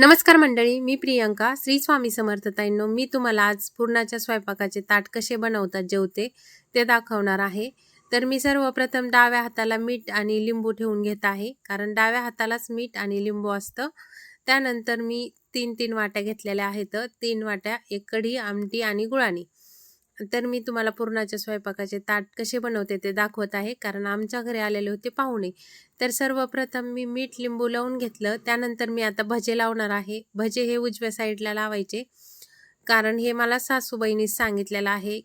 नमस्कार मंडळी मी प्रियंका. श्री स्वामी समर्थताईंनो मी तुम्हाला आज पूर्णाच्या स्वयंपाकाचे ताट कसे बनवतात जेवते ते दाखवणार आहे. तर मी सर्वप्रथम डाव्या हाताला मीठ आणि लिंबू ठेवून घेत आहे कारण डाव्या हातालाच मीठ आणि लिंबू असतं. त्यानंतर मी तीन तीन वाट्या घेतलेल्या आहेत. तीन वाट्या एक कढी आमटी आणि गुळाणी. तर मी तुम्हाला पुरणाच्या स्वयंपाकाचे ताट कसे बनवते ते दाखवत आहे. कारण आमच्या घरी आलेले होते पाहुणे. तर सर्वप्रथम मी मीठ लिंबू लावून घेतलं. त्यानंतर मी आता भजे लावणार आहे. भजे हे उजव्या साईडला लावायचे. कारण हे मला सासूबाईंनीच सांगितलेलं आहे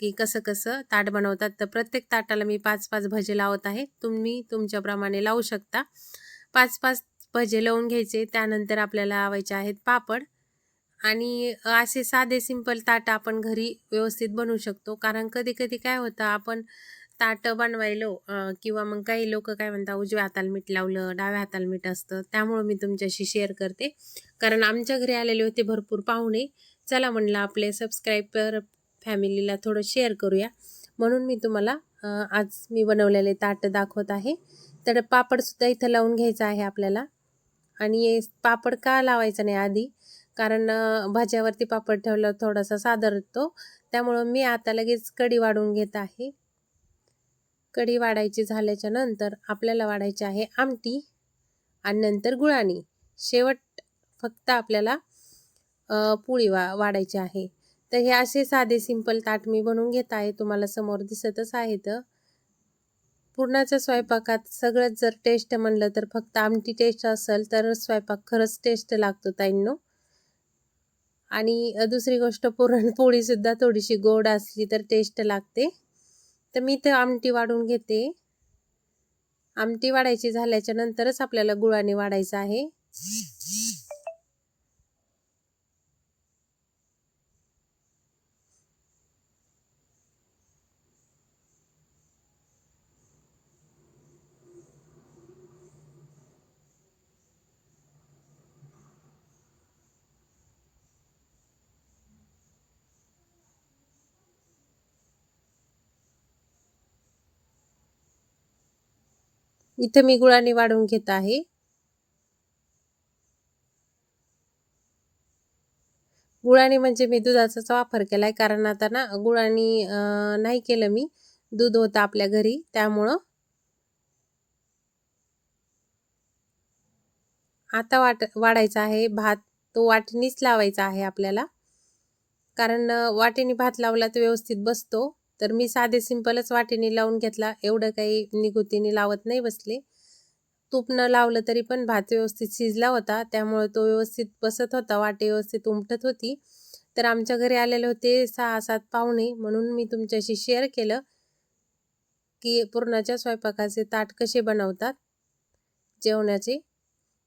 की कसं कसं ताट बनवतात. तर प्रत्येक ताटाला मी पाच पाच भजे लावत आहे. तुम्ही तुमच्याप्रमाणे लावू शकता. पाच पाच भजे लावून घ्यायचे. त्यानंतर आपल्याला लावायचे आहेत पापड. आणि असे साधे सिंपल ताट आपण घरी व्यवस्थित बनवू शकतो. कारण कधी कधी काय होतं आपण ताट बनवायलो किंवा मग काही लोक काय म्हणतात उजव्या हाताला मीठ लावलं डाव्या हाताला मीठ असतं त्यामुळं मी तुमच्याशी शेअर करते. कारण आमच्या घरी आलेले होते भरपूर पाहुणे. चला म्हणलं आपले सबस्क्रायबर फॅमिलीला थोडं शेअर करूया. म्हणून मी तुम्हाला आज मी बनवलेले ताट दाखवत आहे. तर पापडसुद्धा इथं लावून घ्यायचं आहे आपल्याला. आणि पापड का लावायचं नाही आधी? कारण भाज्यावरती पापड ठेवलं थोडासा सादरतो. त्यामुळं मी आता लगेच कढी वाढून घेत आहे. कढी वाढायची झाल्याच्यानंतर आपल्याला वाढायची आहे आमटी आणि नंतर गुळाणी. शेवट फक्त आपल्याला पोळी वा वाढायची आहे. तर हे असे साधे सिंपल ताट मी बनवून घेत आहे. तुम्हाला समोर दिसतच आहेत. पूर्णाच्या स्वयंपाकात सगळंच जर टेस्ट म्हणलं तर फक्त आमटी टेस्ट असेल तर स्वयंपाक खरंच टेस्ट लागतो ताईंनो. आणि दुसरी गोष्ट पुरणपोळीसुद्धा थोडीशी गोड असली तर टेस्ट लागते. तर मी तर आमटी वाढून घेते. आमटी वाढायची झाल्याच्या नंतरच आपल्याला गुळाने वाढायचं आहे. इथं मी गुळाने वाढवून घेत आहे. गुळाने म्हणजे मी दुधाचाच वापर केलाय कारण आता ना गुळाने अं, नाही केलं मी. दूध होतं आपल्या घरी त्यामुळं आता वाट वाढायचा आहे भात. तो वाटणीच लावायचा आहे आपल्याला. कारण अं, वाटेने भात लावला तर व्यवस्थित बसतो. तर मी साधे सिंपलच वाटेने लावून घेतला. एवढं काही निगुतीने लावत नाही बसले. तूप न लावलं तरी पण भात व्यवस्थित शिजला होता. त्यामुळे तो व्यवस्थित बसत होता. वाटे व्यवस्थित उमटत होती. तर आमच्या घरी आलेले होते सहा सात पाहुणे. म्हणून मी तुमच्याशी शेअर केलं की पूर्णाच्या स्वयंपाकाचे ताट कसे बनवतात जेवणाचे.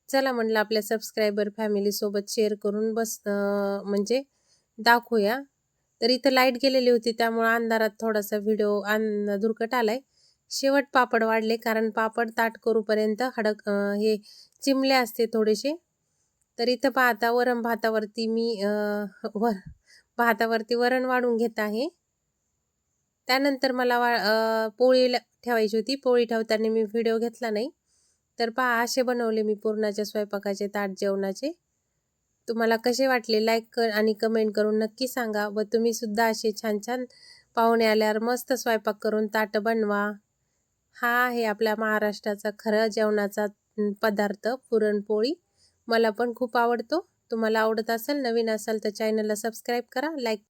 चला म्हणलं आपल्या सबस्क्रायबर फॅमिलीसोबत शेअर करून बस म्हणजे दाखवूया. तर इथं लाइट गेलेली होती त्यामुळं अंधारात थोडासा व्हिडिओ अन धुरकट आलाय. शेवट पापड वाढले कारण पापड ताट करूपर्यंत हडक हे चिमले असते थोडेसे. तर इथं पाहता वरण भातावरती मी वर भातावरती वरण वाढून घेत आहे. त्यानंतर मला वा पोळी ल- ठेवायची होती. पोळी ठेवताना मी व्हिडिओ घेतला नाही. तर पहा असे बनवले मी पूर्णाच्या स्वयंपाकाचे ताट जेवणाचे. तुम्हाला कसे वाटले? लाईक कर आणि कमेंट करून नक्की सांगा व तुम्ही सुद्धा असे छान छान पाहुणे आल्यावर मस्त स्वयंपाक करून ताट बनवा. हा आहे आपल्या महाराष्ट्राचा खरं जेवणाचा पदार्थ पुरणपोळी. मला पण खूप आवडतो. तुम्हाला आवडत असेल नवीन असाल तर चॅनलला सबस्क्राईब करा लाईक